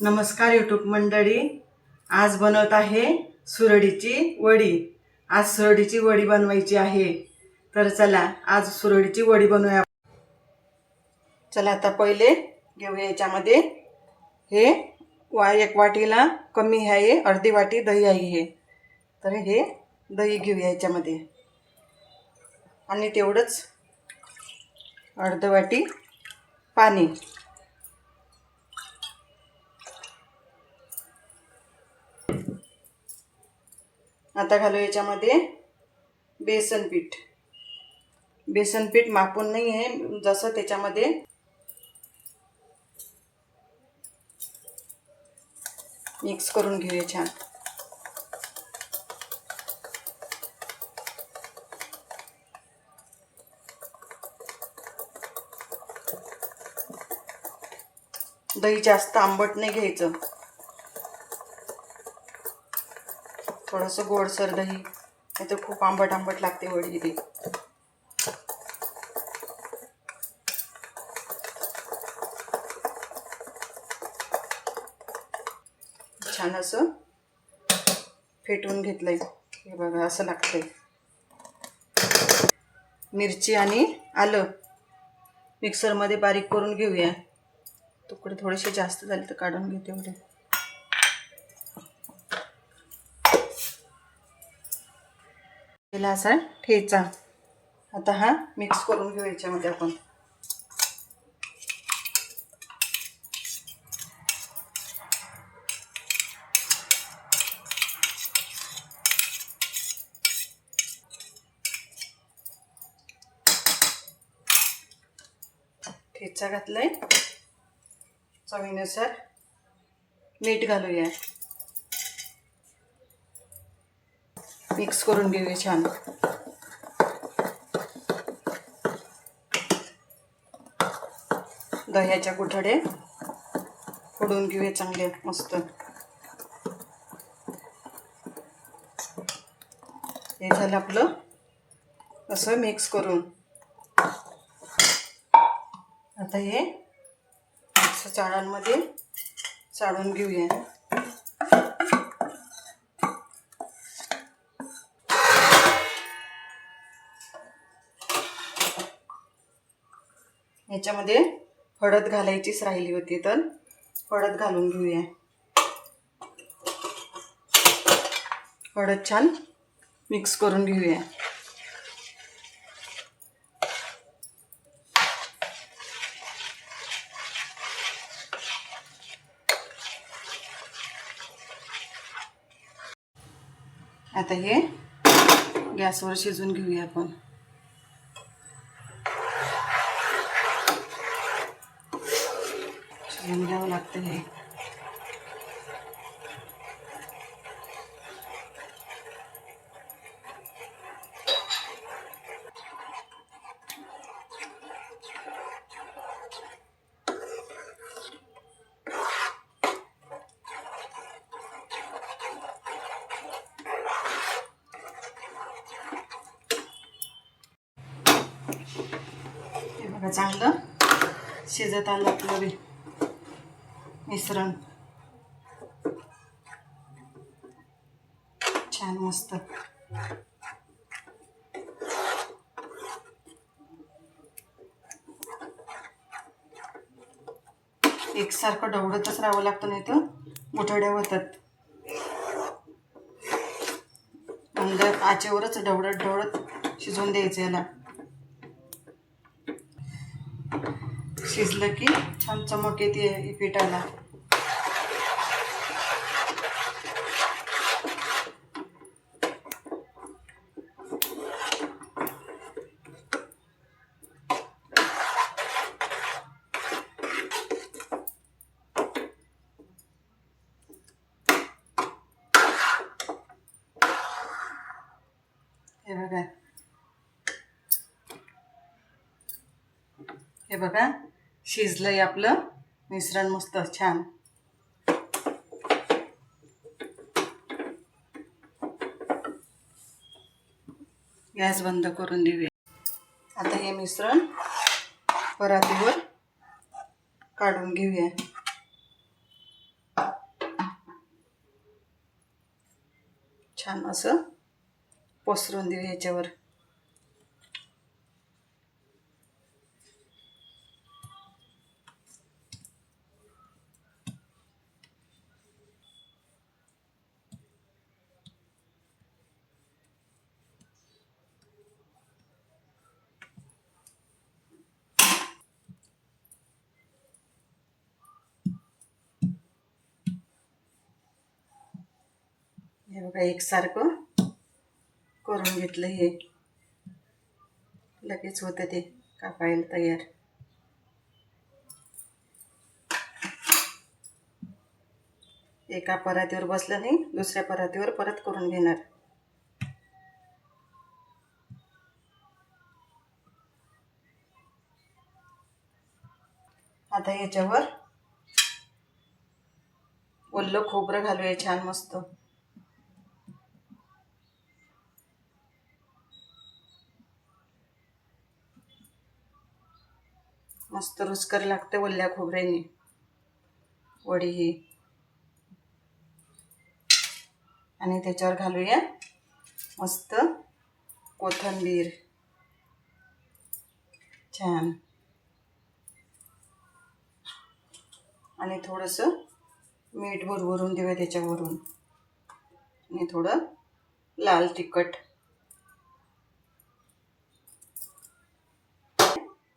नमस्कार यूट्यूब मंडळी. आज बनवत आहे सुरडीची वडी. आज सुरडीची वडी बनवायची आहे. तर चला आज सुरडीची वडी बनवूया. चला आता पहिले घेऊया याच्यामध्ये. हे वा एक वाटीला कमी आहे अर्धी वाटी दही आहे हे. तर हे दही घेऊया याच्यामध्ये. आणि तेवढंच अर्ध वाटी पाणी. आता घालू याच्यामध्ये बेसन पीठ. बेसन पीठ मापून नाही आहे जसं त्याच्यामध्ये मिक्स करून घेऊया छान. दही जास्त आंबट नाही घ्यायचं. थोडंसं गोडसर दही नाही तर खूप आंबट आंबट लागते वडी ती छान असं फेटून घेतलंय. हे बघा असं लागतंय. मिरची आणि आलं. मिक्सरमध्ये बारीक करून घेऊया. तुकडे थोडेसे जास्त झाले तर काढून घेते एवढे. केला असा ठेचा. आता हा मिक्स करून घेऊ याच्यामध्ये आपण. ठेचा घातलाय. चवीनुसार मीठ घालूया. मिक्स करून घेऊया छान. दह्याच्या गुठडे फोडून घेऊया चांगले मस्त. हे झालं आपलं असं मिक्स करून. आता हे असं चाळांमध्ये चाळून घेऊया. याच्यामध्ये हळद घालायचीच राहिली होती तर हळद घालून घेऊया. हळद छान मिक्स करून घेऊया. आता हे गॅसवर शिजून घेऊया आपण शिजून घ्यावं लागतं. हे चांगलं शिजत आलं आपलं बी. मिश्रण. छान मस्त. एकसारखं डवडतच राहावं लागतं नाही तर गुठड्या होतात. अंदर आचेवरच ढवळत ढवळत शिजवून द्यायचं याला. शिजलं की छान चमक येते पिठाला. हे बघा. हे बघा. शिजलंय आपलं. मिश्रण मस्त छान. गॅस बंद करून देऊया. आता हे मिश्रण परातीवर काढून घेऊया. छान असं पसरून देऊ याच्यावर. बघा एकसारखं करून घेतलं हे. लगेच होतं ते कापायला तयार. एका परातीवर बसलं नाही दुसऱ्या परातीवर परत करून घेणार. आता याच्यावर ओल्लं खोबरं घालूया छान मस्त. मस्त रुचकर लागते वल्ल्या खोबऱ्याने. वडी. ही आणि त्याच्यावर घालूया मस्त कोथिंबीर. छान. आणि थोडंसं मीठ भरभरून देऊया त्याच्यावरून. आणि थोडं लाल तिखट.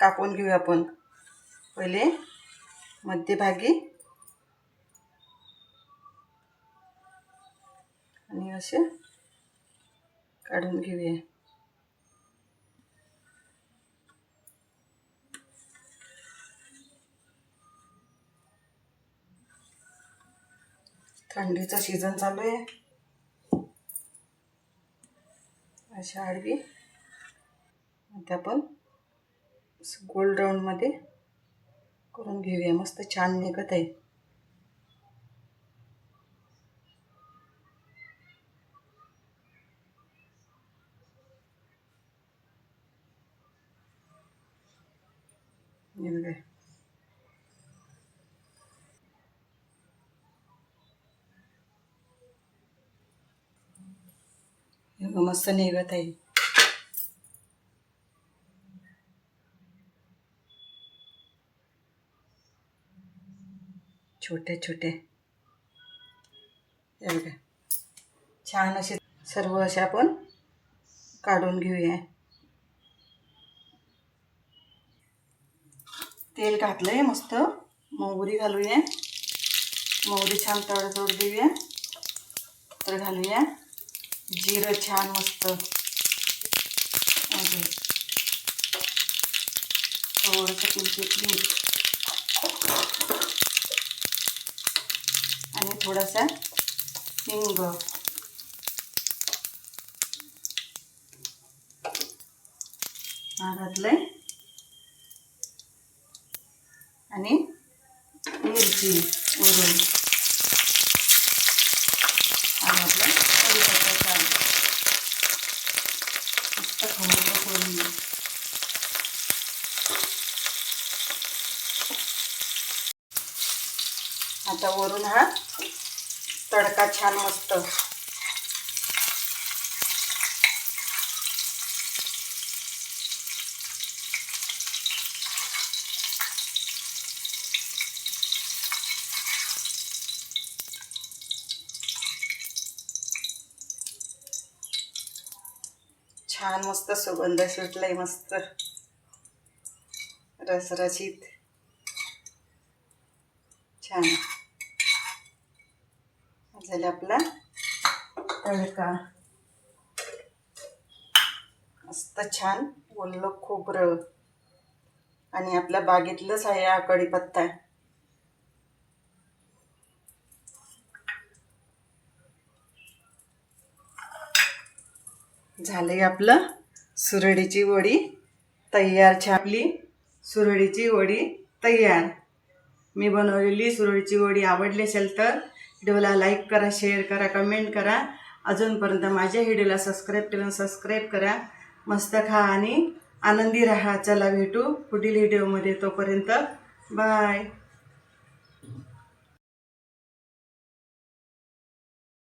कापून घेऊया आपण. पहिले मध्यभागी. आणि असे काढून घेऊया. थंडीचं सीझन चालू आहे. अशा आडवी. आता आपण गोल राऊंडमध्ये करून घेऊया. मस्त छान निघत आहे. मस्त निघत आहे. छोटे छोटे. हे बघा. छान असे सर्व असे आपण काढून घेऊया. तेल घातलंय मस्त. मोहरी घालूया. मोहरी छान तडजोड देऊया. तर घालूया. जिरं छान मस्त. थोडंसं किंचित मीठ. आणि थोडासा हिंग. हा घातलंय आणि मिरची वरून आणि आपलं कढीपत्ता छान मस्त खमंग फोडणी आता वरून हा तडका छान मस्त. छान मस्त सुगंध सुटलाय मस्त. रसरचित छान. झालं आपला. तडका मस्त छान ओलं खोबरं. आणि आपल्या बागेतलंच आहे हा कढीपत्ता. झालंय आपलं सुरडीची वडी तयार. छापली सुरडीची वडी तयार. मी बनवलेली सुरळीची वडी आवडली असेल तर व्हिडिओला लाईक करा शेअर करा कमेंट करा. अजूनपर्यंत माझ्या व्हिडिओला सबस्क्राईब केलं सबस्क्राईब करा. मस्त खा आणि आनंदी राहा. चला भेटू पुढील व्हिडिओमध्ये तोपर्यंत बाय